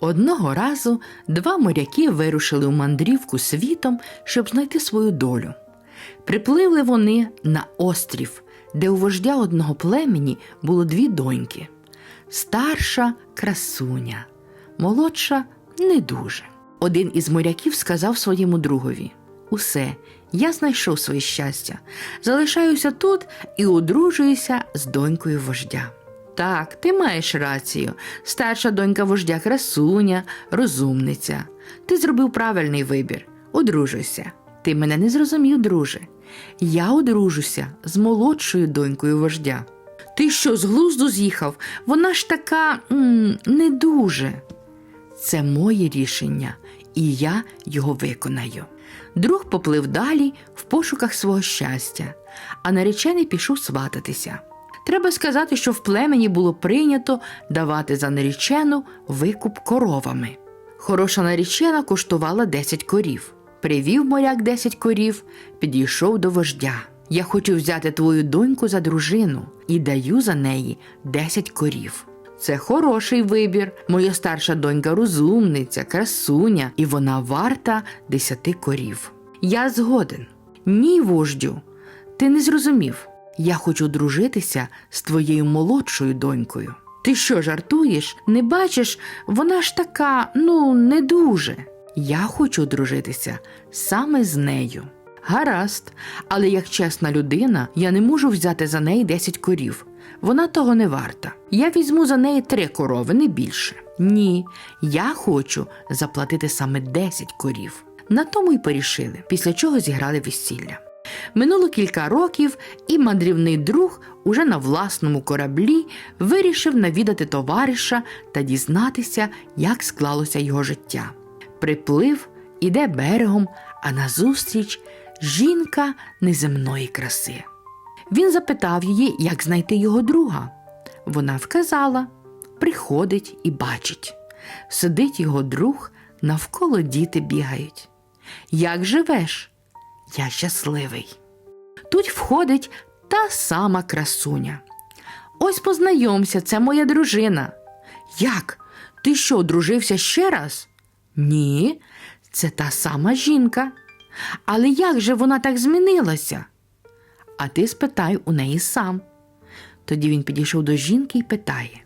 Одного разу два моряки вирушили у мандрівку світом, щоб знайти свою долю. Припливли вони на острів, де у вождя одного племені було дві доньки. Старша красуня, молодша не дуже. Один із моряків сказав своєму другові: Усе, я знайшов своє щастя, залишаюся тут і одружуюся з донькою вождя. Так, ти маєш рацію. Старша донька вождя красуня, розумниця. Ти зробив правильний вибір. Одружуйся. Ти мене не зрозумів, друже. Я одружуся з молодшою донькою вождя. Ти що, з глузду з'їхав? Вона ж така м, не дуже. Це моє рішення, і я його виконаю. Друг поплив далі в пошуках свого щастя, а наречений пішов свататися. Треба сказати, що в племені було прийнято давати за наречену викуп коровами. Хороша наречена коштувала 10 корів. Привів моряк 10 корів, підійшов до вождя. Я хочу взяти твою доньку за дружину і даю за неї 10 корів. Це хороший вибір. Моя старша донька розумниця, красуня, і вона варта 10 корів. Я згоден. Ні, вождю, ти не зрозумів. Я хочу дружитися з твоєю молодшою донькою. Ти що жартуєш? Не бачиш, вона ж така, ну, не дуже. Я хочу дружитися саме з нею. Гаразд, але як чесна людина, я не можу взяти за неї 10 корів. Вона того не варта. Я візьму за неї три корови, не більше. Ні, я хочу заплатити саме 10 корів. На тому й порішили, після чого зіграли весілля. Минуло кілька років, і мандрівний друг уже на власному кораблі вирішив навідати товариша та дізнатися, як склалося його життя. Приплив, іде берегом, а назустріч жінка неземної краси. Він запитав її, як знайти його друга. Вона вказала, приходить і бачить. Сидить його друг, навколо діти бігають. Як живеш? Я щасливий. Тут входить та сама красуня. Ось познайомся, це моя дружина. Як? Ти що, одружився ще раз? Ні, це та сама жінка. Але як же вона так змінилася? А ти спитай у неї сам. Тоді він підійшов до жінки і питає: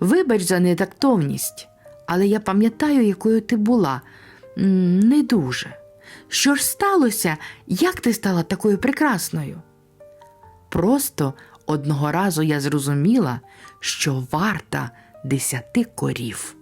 Вибач за нетактовність, але я пам'ятаю, якою ти була. Не дуже. Що ж сталося? Як ти стала такою прекрасною? Просто одного разу я зрозуміла, що варта десяти корів.